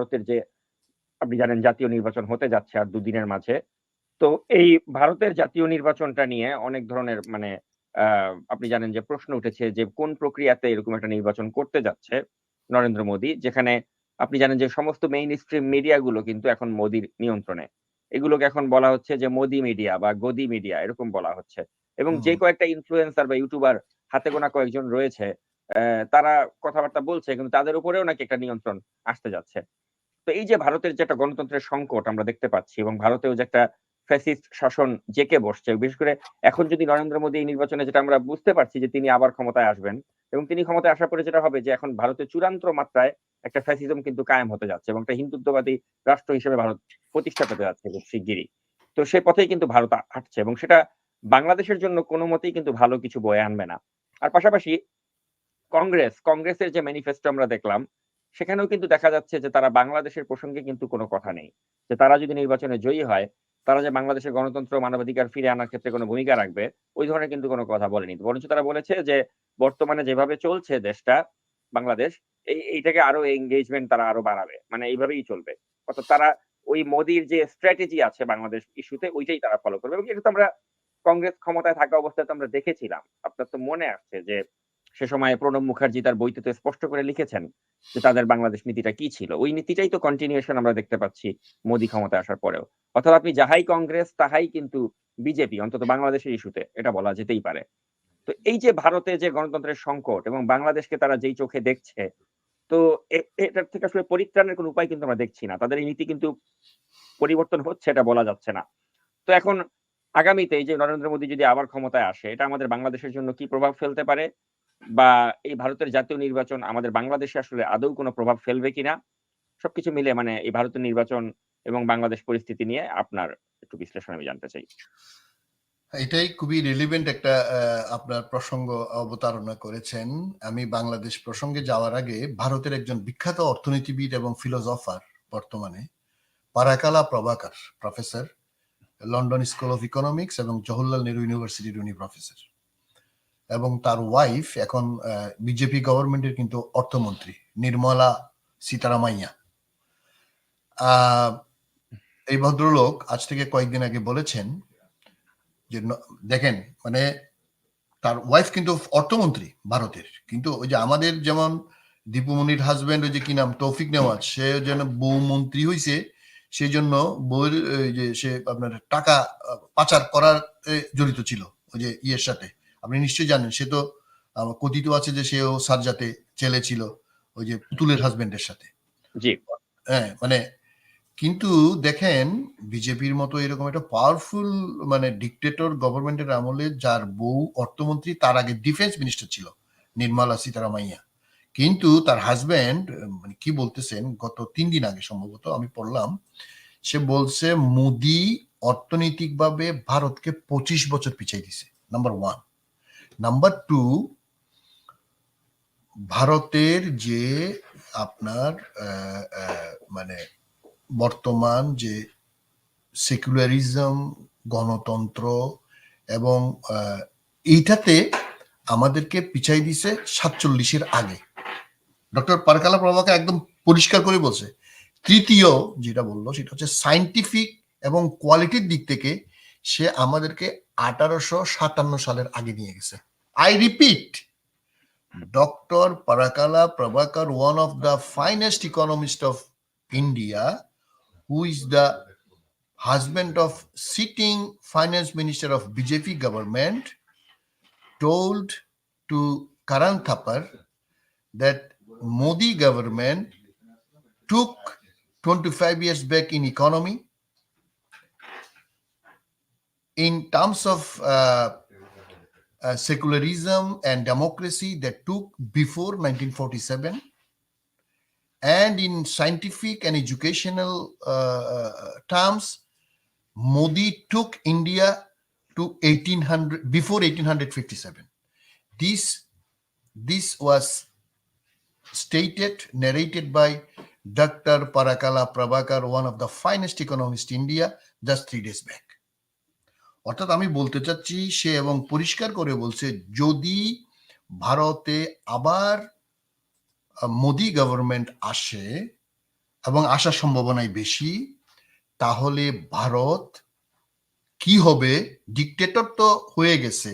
ভারতের যে আপনি জানেন জাতীয় নির্বাচন হতে যাচ্ছে আর দুদিনের মাঝে। তো এই ভারতের জাতীয় নির্বাচনটা নিয়ে অনেক ধরনের মানে আপনি জানেন যে প্রশ্ন উঠেছে যে কোন প্রক্রিয়াতে এরকম একটা নির্বাচন করতে যাচ্ছে নরেন্দ্র মোদী যেখানে আপনি জানেন যে সমস্ত মেইন স্ট্রিম মিডিয়া গুলো কিন্তু এখন মোদির নিয়ন্ত্রণে। এগুলোকে এখন বলা হচ্ছে যে মোদি মিডিয়া বা গদি মিডিয়া এরকম বলা হচ্ছে। এবং যে। কয়েকটা ইনফ্লুয়েন্সার বা ইউটিউবার হাতে গোনা কয়েকজন রয়েছে আহ, তারা কথাবার্তা বলছে কিন্তু তাদের উপরেও নাকি একটা নিয়ন্ত্রণ আসতে যাচ্ছে। তো এই যে ভারতের যে একটা গণতন্ত্রের সংকট আমরা দেখতে পাচ্ছি এবং ভারতেও যে একটা ফ্যাসিস্ট শাসন জেকে বসছে, বিশেষ করে এখন যদি নরেন্দ্র মোদী এই নির্বাচনে যেটা আমরা বুঝতে পারছি যে তিনি আবার ক্ষমতায় আসবেন এবং তিনি ক্ষমতায় আসার পরে যেটা হবে যে এখন ভারতের চূড়ান্ত মাত্রায় একটা ফ্যাসিজম কিন্তু কায়েম হতে যাচ্ছে এবং একটা হিন্দুত্ববাদী রাষ্ট্র হিসেবে ভারত প্রতিষ্ঠা পেতে যাচ্ছে খুব শিগগিরই। তো সেই পথেই কিন্তু ভারত হাঁটছে এবং সেটা বাংলাদেশের জন্য কোনো মতেই কিন্তু ভালো কিছু বয়ে আনবে না। আর পাশাপাশি কংগ্রেস, কংগ্রেসের যে ম্যানিফেস্টো আমরা দেখলাম সেখানেও কিন্তু দেখা যাচ্ছে যে তারা বাংলাদেশের প্রসঙ্গে কিন্তু কোনো কথা নেই। যে তারা যদি নির্বাচনে জয়ী হয়, তারা যে বাংলাদেশের গণতন্ত্র মানবাধিকার ফিরে আনার ক্ষেত্রে কোনো ভূমিকা রাখবে, ওই ধরনের কিন্তু কোনো কথা বলেনি। বরঞ্চ তারা বলেছে যে বর্তমানে যেভাবে চলছে দেশটা, বাংলাদেশ, এই, এইটাকে আরও এঙ্গেজমেন্ট তারা আরও বাড়াবে। মানে এইভাবেই চলবে। অর্থাৎ তারা ওই মোদির যে স্ট্র্যাটেজি আছে বাংলাদেশ ইস্যুতে ওইটাই তারা ফলো করবে। এবং এটা তো আমরা কংগ্রেস ক্ষমতায় থাকা অবস্থায় তো আমরা দেখেছিলাম। আপনার তো মনে আসছে যে সে সময় প্রণব মুখার্জি তার বইতে তো স্পষ্ট করে লিখেছেন যে তাদের বাংলাদেশ নীতিটা কি ছিল। ওই নীতিটাই তো কন্টিনিউশন আমরা দেখতে পাচ্ছি মোদি ক্ষমতা আসার পরেও। অর্থাৎ আপনি যাহাই কংগ্রেস, তাহাই কিন্তু বিজেপি, অন্তত বাংলাদেশের ইস্যুতে এটা বলা যেতেই পারে। তো এই যে ভারতে যে গণতন্ত্রের সংকট এবং বাংলাদেশকে তারা যেই চোখে দেখছে, তো এটার থেকে আসলে পরিত্রাণের কোনো উপায় কিন্তু আমরা দেখছি না। তাদের এই নীতি কিন্তু পরিবর্তন হচ্ছে, এটা বলা যাচ্ছে না। তো এখন আগামীতে এই যে নরেন্দ্র মোদী যদি আবার ক্ষমতায় আসে, এটা আমাদের বাংলাদেশের জন্য কি প্রভাব ফেলতে পারে? বা এই ভারতের জাতীয় নির্বাচন আমাদের বাংলাদেশে আসলে আদৌ কোনো প্রভাব ফেলবে কিনা, সবকিছু মিলে মানে এই ভারতের নির্বাচন এবং বাংলাদেশ পরিস্থিতি নিয়ে আপনার একটু বিশ্লেষণ আমি জানতে চাই। এটাই খুবই রিলিভেন্ট একটা আপনার প্রসঙ্গ অবতারণা করেছেন। আমি বাংলাদেশ প্রসঙ্গে যাওয়ার আগে ভারতের একজন বিখ্যাত অর্থনীতিবিদ এবং ফিলোসফার বর্তমানে, Parakala Prabhakar professor London school of economics এবং জওহরলাল নেহরু ইউনিভার্সিটির উনি প্রফেসর এবং তার ওয়াইফ এখন বিজেপি গভর্নমেন্টের কিন্তু অর্থমন্ত্রী, নির্মলা সীতারামাইয়া। এই ভদ্রলোক আজ থেকে কয়েকদিন আগে বলেছেন যে দেখেন মানে তার ওয়াইফ কিন্তু অর্থমন্ত্রী ভারতের। কিন্তু ওই যে আমাদের যেমন দীপুমনির হাজবেন্ড ওই যে কি নাম, তৌফিক নেওয়াজ, সে যেন বউ মন্ত্রী হইছে সেই জন্য বউয়ের যে সে আপনার টাকা পাচার করার জড়িত ছিল, ওই যে ইয়ের সাথে। আপনি নিশ্চয়ই জানেন সে তো কথিত আছে যে সেও সারজাতে ছেলে ছিল ওই যে পুতুলের হাজবেন্ডের সাথে। জি। হ্যাঁ মানে কিন্তু দেখেন বিজেপির মতো এরকম একটা পাওয়ারফুল মানে ডিকটেটর গভর্নমেন্টের আমলে যার বউ অর্থমন্ত্রী তার আগে ডিফেন্স মিনিস্টার ছিল নির্মলা সীতারামাইয়া। কিন্তু তার হাজব্যান্ড মানে কি বলতেছেন গত তিন দিন আগে সম্ভবত আমি পড়লাম সে বলছে মোদি অর্থনৈতিকভাবে ভারতকে পঁচিশ বছর পিছাই দিছে নাম্বার ওয়ান নাম্বার টু ভারতের যে আপনার মানে বর্তমান যে সেকুলারিজম গণতন্ত্র এবং এইটাতে আমাদেরকে পিছাই দিছে সাতচল্লিশের আগে। ডক্টর পারকালা প্রভাকে একদম পরিষ্কার করে বলছে, তৃতীয় যেটা বলল সেটা হচ্ছে সাইন্টিফিক এবং কোয়ালিটির দিক থেকে সে আমাদেরকে আঠারোশো সাতান্ন সালের আগে নিয়ে গেছে। I repeat, Dr. Parakala Prabhakar, one of the finest economists of India, who is the husband of sitting finance minister of BJP government, told to Karan Thapar that Modi government took 25 years back in economy, in terms of uh, uh, secularism and democracy that took before 1947 and in scientific and educational uh, terms, Modi took India to 1800 before 1857. This this was stated, narrated by Dr. Parakala Prabhakar, one of the finest economists in India, just three days back. অর্থাৎ আমি বলতে চাচ্ছি, সে এবং পরিষ্কার করে বলছে, যদি ভারতে আবার মোদি গভর্নমেন্ট আসে এবং আসার সম্ভাবনাই বেশি, তাহলে ভারত কি হবে? ডিকটেটর তো হয়ে গেছে।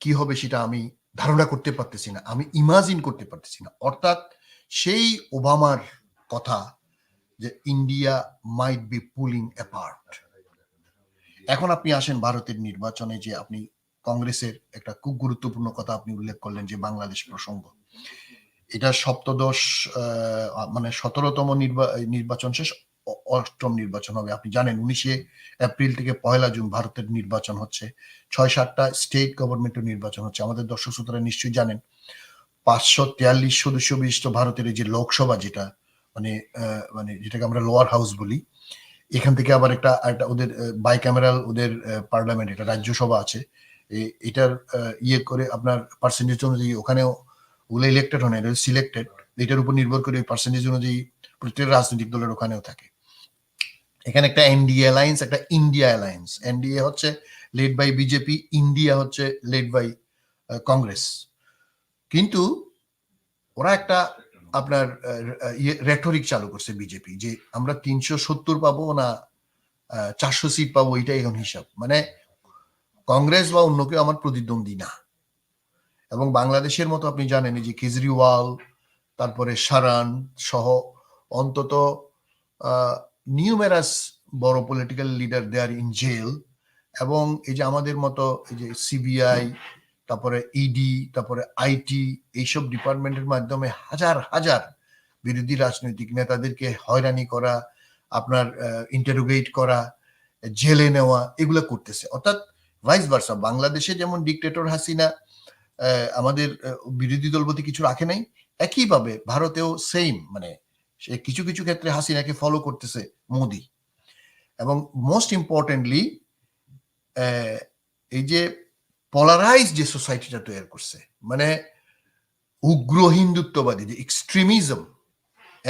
কি হবে সেটা আমি ধারণা করতে পারতেছি না, আমি ইমাজিন করতে পারতেছি না। অর্থাৎ সেই ওবামার কথা যে India might be pulling apart এখন আপনি আসেন ভারতের নির্বাচনে যে আপনি কংগ্রেসের একটা খুব গুরুত্বপূর্ণ কথা আপনি উল্লেখ করলেন যে বাংলাদেশ প্রসঙ্গ। এটা সপ্তদশ মানে সতেরোতম নির্বাচন শেষ অষ্টম নির্বাচন হবে। আপনি জানেন উনিশে এপ্রিল থেকে পয়লা জুন ভারতের নির্বাচন হচ্ছে। ছয় সাতটা স্টেট গভর্নমেন্টের নির্বাচন হচ্ছে। আমাদের দর্শক শ্রোতারা নিশ্চয়ই জানেন। পাঁচশো তেয়াল্লিশ সদস্য বিশিষ্ট ভারতের এই যে লোকসভা যেটা মানে মানে যেটাকে আমরা লোয়ার হাউস বলি এখান থেকে আবার একটা একটা ওদের বাই ক্যামেরাল ওদের পার্লামেন্ট এটা রাজ্যসভা আছে। এটার ইয়ে করে আপনার পার্সেন্টেজ অনুযায়ী ওখানেও ওগুলো ইলেক্টেড হয় না এটা সিলেক্টেড এটার উপর নির্ভর করে ওই পার্সেন্টেজ অনুযায়ী প্রত্যেক রাজনৈতিক দলের ওখানেও থাকে। এখানে একটা এনডিএ অ্যালায়েন্স একটা ইন্ডিয়া অ্যালায়েন্স এনডিএ হচ্ছে লেড বাই বিজেপি ইন্ডিয়া হচ্ছে লেড বাই কংগ্রেস কিন্তু ওরা একটা আপনার রেটরিক চালু করছে বিজেপি যে আমরা তিনশো সত্তর পাবো না চারশো সিট পাবো এটাই এখন হিসাব। মানে কংগ্রেস বা অন্য কেউ আমার প্রতিদ্বন্দ্বী না। এবং বাংলাদেশের মতো আপনি জানেন যে কেজরিওয়াল, তারপরে সারান সহ অন্তত নিউমেরাস বড় political leader they are in jail এবং এই যে আমাদের মতো, এই যে সিবিআই তারপরে ইডি তারপরে আইটি এইসব ডিপার্টমেন্টের মাধ্যমে হাজার হাজার বিরোধী রাজনৈতিক নেতাদেরকে হয়রানি করা, আপনার ইন্টারোগেট করা, জেলে নেওয়া, এগুলো করতেছে। অর্থাৎ ভাইস ভার্সা বাংলাদেশে যেমন ডিকটেটর হাসিনা আমাদের বিরোধী দল বলতে কিছু রাখে নাই, একইভাবে ভারতেও সেম মানে সে কিছু কিছু ক্ষেত্রে হাসিনাকে ফলো করতেছে মোদি। এবং মোস্ট ইম্পর্টেন্টলি এই যে পলারাইজ যে সোসাইটিটা তৈরি করছে মানে উগ্র হিন্দুত্ববাদী যে এক্সট্রিমিজম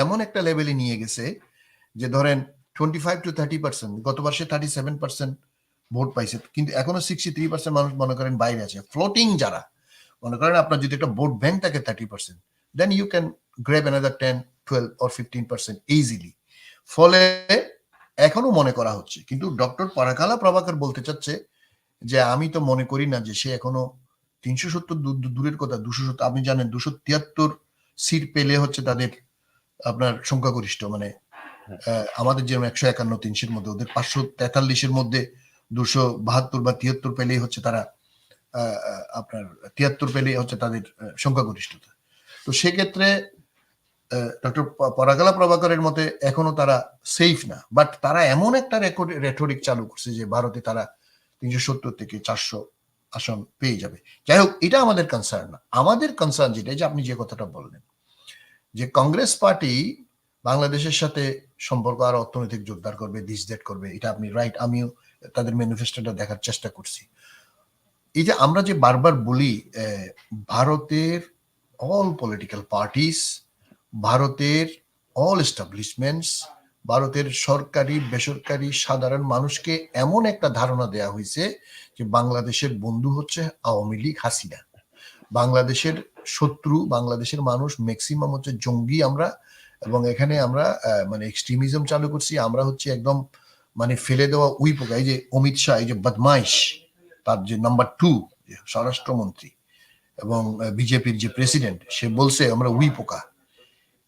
এমন একটা লেভেলে নিয়ে গেছে যে ধরেন twenty five to thirty percent গত বর্ষে থার্টি সেভেন পার্সেন্ট ভোট পাইছে, কিন্তু এখনও সিক্সটি থ্রি পার্সেন্ট মানুষ মনে করেন বাইরে আছে ফ্লোটিং যারা, মনে করেন আপনার যদি একটা ভোট ব্যাংক থাকে thirty percent then you can grab another ten twelve or fifteen percent easily ফলে এখনও মনে করা হচ্ছে, কিন্তু ডক্টর পারাকালা প্রভাকর বলতে চাচ্ছে যে আমি তো মনে করি না যে সে এখনও তিনশো সত্তর দূরের কথা দুশো সত্তর আপনি জানেন দুশো তিয়াত্তর সিট পেলে হচ্ছে তাদের আপনার সংখ্যাগরিষ্ঠ মানে আহ, আমাদের যেরকম একশো একান্ন তিনশোর মধ্যে ওদের পাঁচশো তেতাল্লিশের মধ্যে দুশো বাহাত্তর বা তিয়াত্তর পেলেই হচ্ছে তারা আপনার তিয়াত্তর পেলেই হচ্ছে তাদের সংখ্যাগরিষ্ঠতা। তো সেক্ষেত্রে ডক্টর পরাগালা প্রভাকরের মতে এখনও তারা সেফ না বাট তারা এমন একটা রেকর্ড রেটরিক চালু করছে যে ভারতে তারা তিনশো সত্তর থেকে চারশো আসন পেয়ে যাবে। যাই হোক, এটা আমাদের কনসার্ন না। আমাদের কনসার্ন যেটা যে আপনি যে কথাটা বললেন, যে কংগ্রেস পার্টি বাংলাদেশের সাথে সম্পর্ক আর অর্থনৈতিক জোরদার করবে দ্যাট করবে, এটা আপনি রাইট আমিও তাদের ম্যানিফেস্টোটা দেখার চেষ্টা করছি। এই যে আমরা যে বারবার বলি ভারতের অল পলিটিক্যাল পার্টিস ভারতের অল এস্টাবলিশমেন্টস ভারতের সরকারি, বেসরকারি সাধারণ মানুষকে এমন একটা ধারণা দেয়া হয়েছে যে বাংলাদেশের বন্ধু হচ্ছে আওয়ামী লীগ, হাসিনা। বাংলাদেশের শত্রু, বাংলাদেশের মানুষ ম্যাক্সিমাম হচ্ছে জঙ্গি আমরা এবং এখানে আমরা মানে এক্সট্রিমিজম চালু করছি। আমরা হচ্ছে একদম মানে ফেলে দেওয়া উই পোকা। এই যে অমিত শাহ, এই যে বদমাইশ, তার যে নাম্বার টু স্বরাষ্ট্রমন্ত্রী এবং বিজেপির যে প্রেসিডেন্ট সে বলছে আমরা উই পোকা।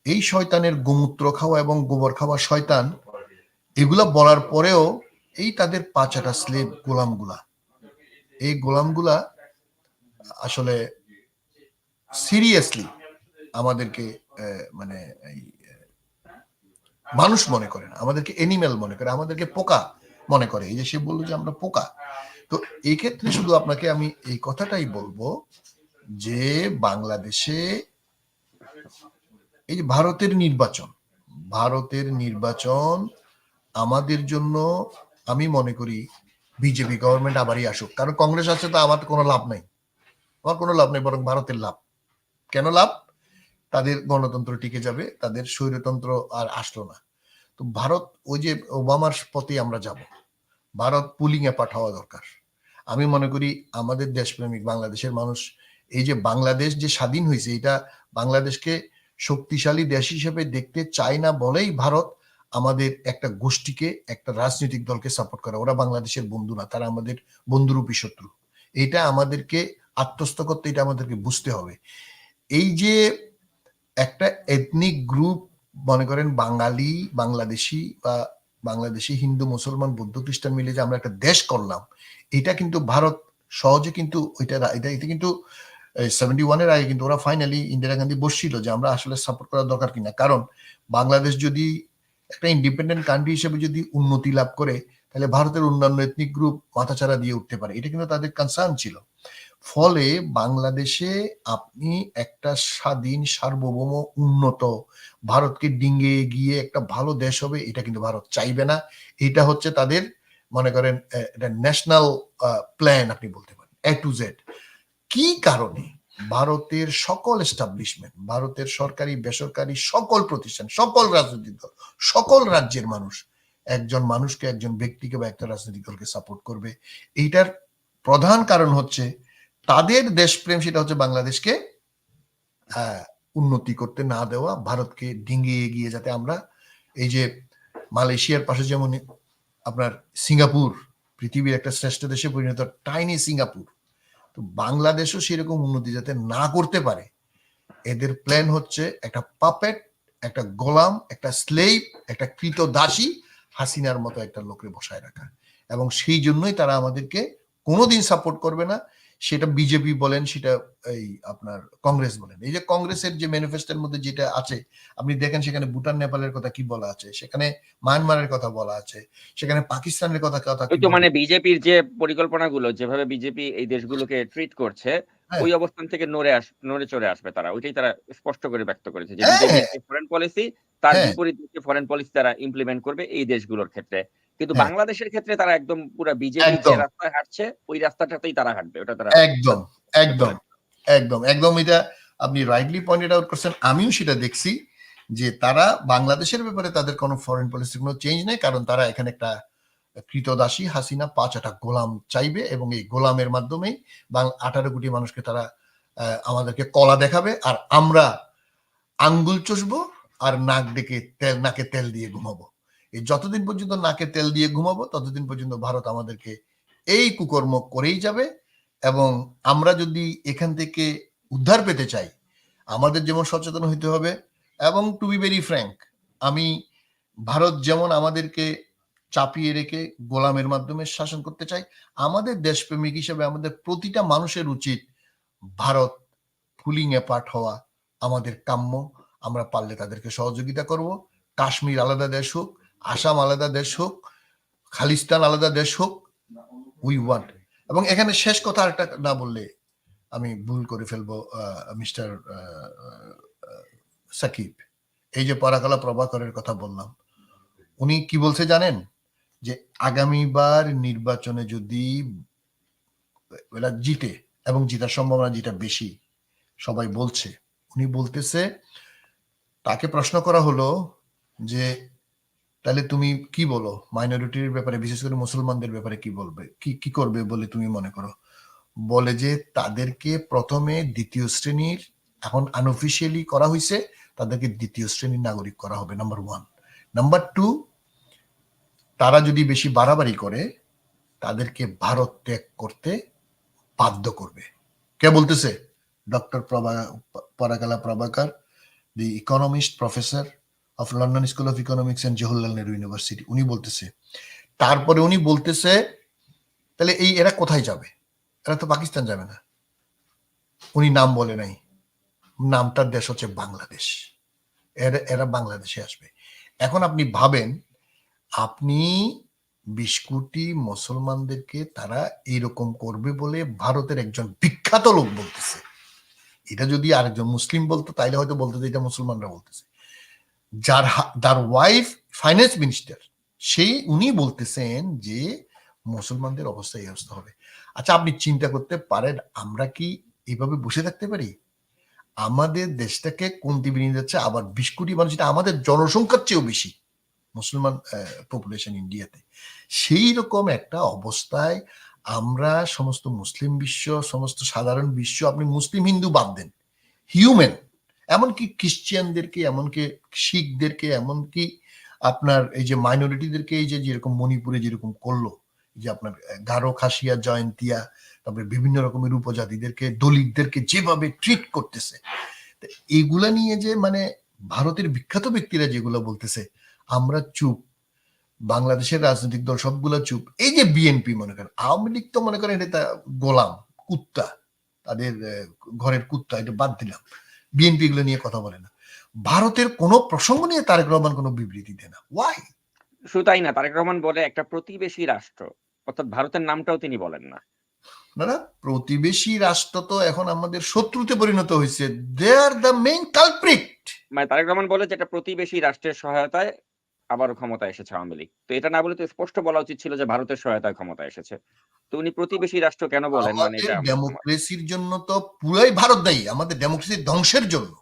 এই শয়তানের গোমূত্র খাওয়া এবং গোবর খাওয়া শয়তান, এগুলা বলার পরেও এই তাদের পাঁচাটা স্লেভ গোলামগুলা। এই গোলামগুলা আসলে সিরিয়াসলি আমাদেরকে মানে মানুষ মনে করে না, আমাদেরকে এনিম্যাল মনে করে, আমাদেরকে পোকা মনে করে। এই যে সে বলল যে আমরা পোকা। তো এই ক্ষেত্রে শুধু আপনাকে আমি এই কথাটাই বলব যে বাংলাদেশে এই যে ভারতের নির্বাচন ভারতের নির্বাচন আমাদের জন্য, আমি মনে করি বিজেপি গভর্নমেন্ট আবারই আসুক। কারণ কংগ্রেস আছে তো আমার কোনো লাভ নাই। আমার কোনো লাভ নেই, বরং ভারতের লাভ। কেন লাভ? তাদের গণতন্ত্র টিকে যাবে, তাদের স্বৈরতন্ত্র আর আসলো না। তো ভারত, ওই যে ওবামার পথে আমরা যাব। ভারত পুলিং এ পাঠাওয়া দরকার। আমি মনে করি আমাদের দেশপ্রেমিক বাংলাদেশের মানুষ, এই যে বাংলাদেশ যে স্বাধীন হয়েছে, এটা বাংলাদেশকে শক্তিশালী দেশ হিসেবে দেখতে চায় না বলেই ভারত আমাদের একটা গোষ্ঠীকে, একটা রাজনৈতিক দলকে সাপোর্ট করে। ওরা বাংলাদেশের বন্ধু না তারা আমাদের বন্ধুরূপী শত্রু। এটা আমাদেরকে আত্মস্থ করতে, এটা আমাদেরকে বুঝতে হবে। এই যে একটা এথনিক গ্রুপ মনে করেন বাঙালি, বাংলাদেশি বা বাংলাদেশি, হিন্দু, মুসলমান, বৌদ্ধ, খ্রিস্টান মিলে যে আমরা একটা দেশ করলাম, এটা কিন্তু ভারত সহজে কিন্তু ওইটা এটা এটা কিন্তু সেভেন্টি ওয়ানের আগে কিন্তু ওরা ফাইনালি ইন্দিরা গান্ধী বসছিল যে আমরা আসলে সাপোর্ট করা দরকার কিনা। কারণ বাংলাদেশ যদি একটা ইন্ডিপেন্ডেন্ট কান্ট্রি হিসেবে যদি উন্নতি লাভ করে, তাহলে ভারতের অন্যান্য এথনিক গ্রুপ মাথাচাড়া দিয়ে উঠতে পারে। এটা কিন্তু তাদের কনসার্ন ছিল। ফলে বাংলাদেশে আপনি একটা স্বাধীন, সার্বভৌম, উন্নত ভারতকে ডিঙ্গে গিয়ে একটা ভালো দেশ হবে, এটা কিন্তু ভারত চাইবে না। এটা হচ্ছে তাদের, মনে করেন এটা ন্যাশনাল প্ল্যান আপনি বলতে পারেন। এ টু জেড কি কারণে ভারতের সকল এস্টাবলিশমেন্ট ভারতের সরকারি, বেসরকারি সকল প্রতিষ্ঠান, সকল রাজনৈতিক দল, সকল রাজ্যের মানুষ একজন মানুষকে, একজন ব্যক্তিকে বা একটা রাজনৈতিক দলকে সাপোর্ট করবে। এইটার প্রধান কারণ হচ্ছে তাদের দেশপ্রেম সেটা হচ্ছে বাংলাদেশকে উন্নতি করতে না দেওয়া, ভারতকে ডিঙ্গিয়ে এগিয়ে যাতে আমরা এই যে মালয়েশিয়ার পাশে যেমন আপনার সিঙ্গাপুর, পৃথিবীর একটা শ্রেষ্ঠ দেশে পরিণত টাইনি সিঙ্গাপুর তো বাংলাদেশও সেরকম উন্নতি যাতে না করতে পারে, এদের প্ল্যান হচ্ছে একটা পাপেট একটা গোলাম, একটা স্লেভ একটা কৃত দাসী হাসিনার মতো একটা লোকের বসায় রাখা। এবং সেই জন্যই তারা আমাদেরকে কোনোদিন সাপোর্ট করবে না। সেটা বিজেপি বলেন সেটা এই আপনার কংগ্রেস বলেন এই যে কংগ্রেসের যে ম্যানিফেস্টোর মধ্যে যেটা আছে আপনি দেখেন সেখানে ভুটান নেপালের কথা কি বলা আছে সেখানে মায়ানমারের কথা বলা আছে সেখানে পাকিস্তানের কথা কথা তো মানে বিজেপির যে পরিকল্পনাগুলো যেভাবে বিজেপি এই দেশগুলোকে ট্রিট করছে হ্যাঁ। ওই অবস্থান থেকে নড়ে আস নড়ে চড়ে আসবে তারা ওইটাই তারা স্পষ্ট করে ব্যক্ত করেছে যে হ্যাঁ। বিজেপি ফরেন পলিসি তার হ্যাঁ। বিপরীত ফরেন পলিসি তারা ইমপ্লিমেন্ট করবে এই দেশগুলোর ক্ষেত্রে কিন্তু হ্যাঁ। বাংলাদেশের ক্ষেত্রে তারা একদম পুরো বিজেপি যে রাস্তায় হাঁটছে ওই রাস্তাটাতেই তারা হাঁটবে ওটা তারা একদম একদম একদম একদম এটা আপনি রাইটলি পয়েন্টেড আউট করছেন। আমিও সেটা দেখছি যে তারা বাংলাদেশের ব্যাপারে তাদের কোনো ফরেন পলিসি কোনো চেঞ্জ নেই কারণ তারা এখানে একটা কৃতদাসী হাসিনা পাঁচ একটা গোলাম চাইবে এবং এই গোলামের মাধ্যমেই আঠারো কোটি মানুষকে তারা আহ, আমাদেরকে কলা দেখাবে আর আমরা আঙ্গুল চষবো আর নাক ডেকে তেল নাকে তেল দিয়ে ঘুমাবো। এই যতদিন পর্যন্ত নাকে তেল দিয়ে ঘুমাবো, ততদিন পর্যন্ত ভারত আমাদেরকে এই কুকর্ম করেই যাবে এবং আমরা যদি এখান থেকে উদ্ধার পেতে চাই, আমাদের যেমন সচেতন হইতে হবে এবং টু বি ভেরি ফ্র্যাঙ্ক আমি ভারত যেমন আমাদেরকে চাপিয়ে রেখে গোলামের মাধ্যমে শাসন করতে চাই, আমাদের দেশপ্রেমিক হিসেবে আমাদের প্রতিটা মানুষের উচিত ভারত ফুলিং অ্যাপার্ট হওয়া আমাদের কাম্য, আমরা পারলে তাদেরকে সহযোগিতা করব, কাশ্মীর আলাদা দেশ হোক আসাম আলাদা দেশ হোক, খালিস্তান আলাদা দেশ হোক উই ওয়ান্ট এবং এখানে শেষ কথা একটা না বললে আমি ভুল করে ফেলব মিস্টার সাকিব। এই যে পরাকালা প্রভাকরের কথা বললাম, উনি কি বলছে জানেন? যে আগামীবার নির্বাচনে যদি জিতে এবং জিতার সম্ভাবনা যেটা বেশি, সবাই বলছে। উনি বলতেছে, তাকে প্রশ্ন করা হলো যে তাহলে তুমি কি বলো? মাইনরিটির ব্যাপারে, বিশেষ করে মুসলমানদের ব্যাপারে কি বলবে? কি কি করবে বলে তুমি মনে করো? বলে যে তাদেরকে প্রথমে দ্বিতীয় শ্রেণির, এখন আনঅফিসিয়ালি করা হয়েছে তাদেরকে দ্বিতীয় শ্রেণির নাগরিক করা হবে নাম্বার ওয়ান নাম্বার টু তারা যদি বেশি বাড়াবাড়ি করে, তাদেরকে ভারত ত্যাগ করতে বাধ্য করবে। কে বলতেছে? Doctor Prabha Parakala Prabhakar the economist professor of London school of economics and Jawaharlal Nehru university উনি বলতেছে। তারপরে উনি বলতেছে, তাহলে এই এরা কোথায় যাবে? এরা তো পাকিস্তান যাবে না। উনি নাম বলে নাই। নামটার দেশ হচ্ছে বাংলাদেশ। এরা এরা বাংলাদেশে আসবে। এখন আপনি ভাবেন, আপনি বিশ কোটি মুসলমানদেরকে তারা এইরকম করবে বলে ভারতের একজন বিখ্যাত লোক বলতেছে। এটা যদি আরেকজন মুসলিম বলতো, তাইলে হয়তো বলতো এটা মুসলমানরা বলতেছে। যার যার ওয়াইফ ফাইন্যান্স মিনিস্টার সেই উনি বলতেছেন যে মুসলমানদের অবস্থা এই অবস্থা হবে। আচ্ছা আপনি চিন্তা করতে পারেন, আমরা কি এইভাবে বসে থাকতে পারি? আমাদের দেশটাকে কোন কোনটি বিনিয়ে যাচ্ছে? আবার বিশ কোটি মানুষ এটা আমাদের জনসংখ্যার চেয়েও বেশি, মুসলমান পপুলেশন ইন্ডিয়াতে সেই রকম একটা অবস্থায় আমরা সমস্ত মুসলিম বিশ্ব, সমস্ত সাধারণ বিশ্ব, আপনি মুসলিম হিন্দু বাদ দেন হিউম্যান এমনকি খ্রিস্টিয়ানদেরকে এমনকি শিখদেরকে, এমনকি আপনার এই যে মাইনরিটিদেরকে এই যে যেরকম মণিপুরে যেরকম করল যে আপনার গারো খাসিয়া, জয়ন্তিয়া, তারপরে বিভিন্ন রকমের উপজাতিদেরকে, দলিতদেরকে যেভাবে ট্রিট করতেছে। এগুলা নিয়ে যে মানে ভারতের বিখ্যাত ব্যক্তিরা যেগুলো বলতেছে, আমরা চুপ, বাংলাদেশের রাজনৈতিক দল সবগুলা চুপ, এই যে বিএনপি মনে করেন, আওয়ামী লীগ তো মনে করেন এটা গোলাম, কুত্তা, তাদের ঘরের কুত্তা, এটা বাদ দিলাম। বিএনপি এগুলো নিয়ে কথা বলে না। ভারতের কোনো প্রসঙ্গ নিয়ে তারেক রহমান কোনো বিবৃতি দেয় না। ওয়াই শুধু তাই না তারেক রহমান বলে একটা প্রতিবেশী রাষ্ট্র অর্থাৎ ভারতের নামটাও তিনি বলেন না। না না প্রতিবেশী রাষ্ট্র তো এখন আমাদের শত্রুতে পরিণত হয়েছে। They are the main culprit মানে তারেক রহমান বলে যে এটা প্রতিবেশী রাষ্ট্রের সহায়তায় আবারও ক্ষমতা এসেছে আওয়ামী লীগ। তো এটা না বলে তো স্পষ্ট বলা উচিত ছিল যে ভারতের সহায়তায় ক্ষমতা এসেছে। তো উনি প্রতিবেশী রাষ্ট্র কেন বলেন? মানে এটা ডেমোক্রেসির জন্য তো পুরাই ভারত দায়ী আমাদের ডেমোক্রেসির ধ্বংসের জন্য।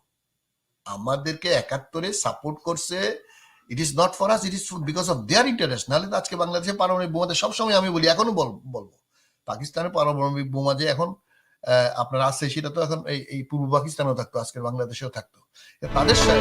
আমাদেরকে একাত্তরে সাপোর্ট করছে it is not for us it is because of their interest নাহলে আজকে বাংলাদেশে পারমাণবিক বোমাতে সবসময় আমি বলি এখনও বল- বলব। পাকিস্তানের পারমাণবিক বোমা যে এখন আহ, আপনার আছে সেটা তো এখন এই পূর্ব পাকিস্তানেও থাকতো আজকের বাংলাদেশেও থাকতো। তাদের সাথে